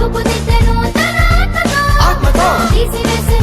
रूप दिखनो तना आत्मा तो आत्मा तो